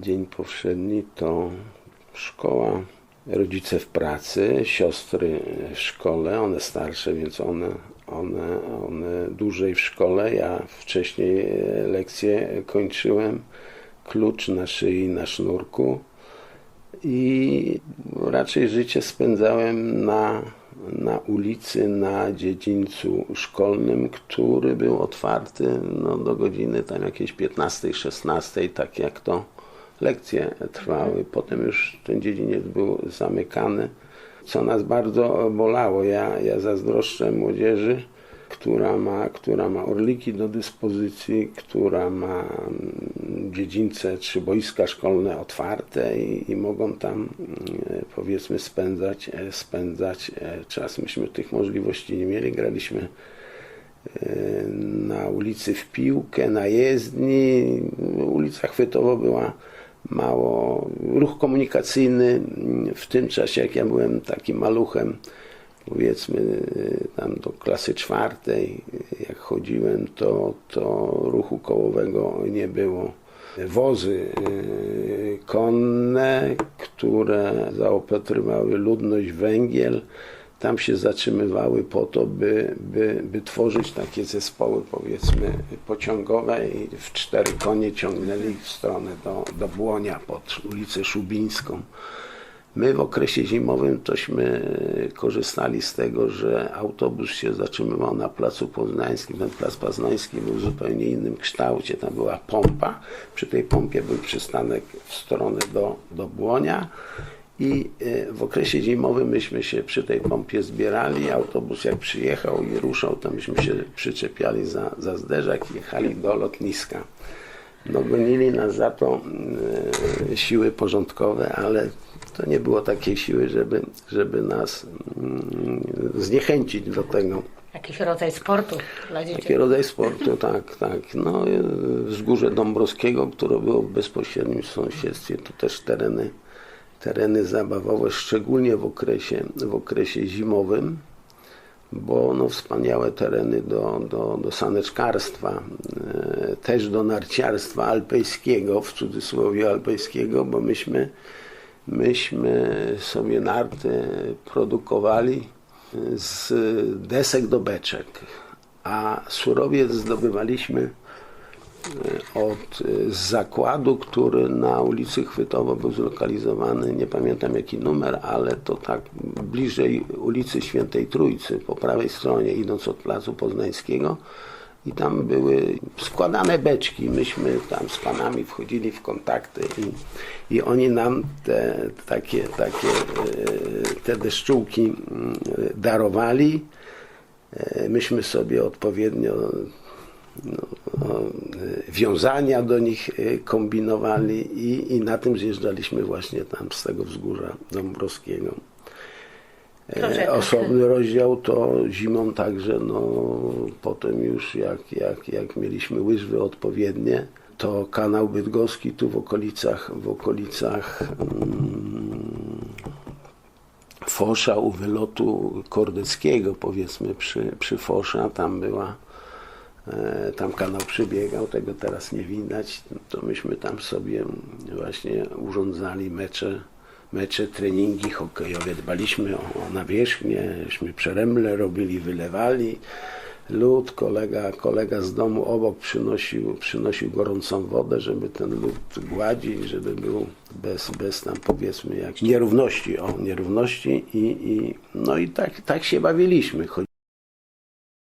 Dzień powszedni to szkoła, rodzice w pracy, siostry w szkole, one starsze, więc one, one, one dłużej w szkole. Ja wcześniej lekcje kończyłem, klucz na szyi, na sznurku i raczej życie spędzałem na, na ulicy, na dziedzińcu szkolnym, który był otwarty no, do godziny tam jakiejś 15-16, tak jak to lekcje trwały. Potem już ten dziedziniec był zamykany, co nas bardzo bolało. Ja, ja zazdroszczę młodzieży, która ma, która ma orliki do dyspozycji, która ma mm, dziedzińce czy boiska szkolne otwarte i, i mogą tam mm, powiedzmy spędzać, e, spędzać e, czas. Myśmy tych możliwości nie mieli, graliśmy e, na ulicy w piłkę, na jezdni. Ulica Chwytowo była mało, ruch komunikacyjny mm, w tym czasie, jak ja byłem takim maluchem, powiedzmy y, tam do klasy czwartej, y, jak chodziłem, to, to ruchu kołowego nie było. Wozy y, konne, które zaopatrywały ludność węgiel, tam się zatrzymywały po to, by, by, by tworzyć takie zespoły, powiedzmy, pociągowe i w cztery konie ciągnęli w stronę do, do Błonia pod ulicę Szubińską. My w okresie zimowym tośmy korzystali z tego, że autobus się zatrzymywał na placu poznańskim. Ten plac poznański był w zupełnie innym kształcie. Tam była pompa. Przy tej pompie był przystanek w stronę do, do Błonia. I e, w okresie zimowym myśmy się przy tej pompie zbierali. Autobus jak przyjechał i ruszał, to myśmy się przyczepiali za, za zderzak i jechali do lotniska. Dogonili nas za to e, siły porządkowe, ale to nie było takiej siły, żeby, żeby nas mm, zniechęcić do tego. Jakiś rodzaj sportu dla dzieci. Taki rodzaj sportu, tak, tak. No, e, wzgórze Dąbrowskiego, które było w bezpośrednim sąsiedztwie, to też tereny, tereny zabawowe, szczególnie w okresie, w okresie zimowym, bo no, wspaniałe tereny do, do, do saneczkarstwa, e, też do narciarstwa alpejskiego, w cudzysłowie alpejskiego, bo myśmy, myśmy sobie narty produkowali z desek do beczek, a surowiec zdobywaliśmy e, od z zakładu, który na ulicy Chwytowo był zlokalizowany, nie pamiętam jaki numer, ale to tak bliżej ulicy Świętej Trójcy, po prawej stronie, idąc od Placu Poznańskiego. I tam były składane beczki. Myśmy tam z panami wchodzili w kontakty i, i oni nam te takie, takie e, te deszczułki mm, darowali. E, Myśmy sobie odpowiednio no, wiązania do nich e, kombinowali i, i na tym zjeżdżaliśmy właśnie tam z tego wzgórza Dąbrowskiego. E, Proszę, Osobny rozdział to zimą także, no potem już jak, jak, jak mieliśmy łyżwy odpowiednie, to kanał bydgoski tu w okolicach, w okolicach mm, Fosza u wylotu Kordeckiego, powiedzmy przy, przy Fosza, tam była, tam kanał przebiegał, tego teraz nie widać, to myśmy tam sobie właśnie urządzali mecze, mecze, treningi hokejowe, dbaliśmy o, o nawierzchnię, żeśmy przeremle robili, wylewali, lód, kolega, kolega z domu obok przynosił, przynosił gorącą wodę, żeby ten lód gładzić, żeby był bez, bez tam powiedzmy jak nierówności, o nierówności i, i no i tak, tak się bawiliśmy.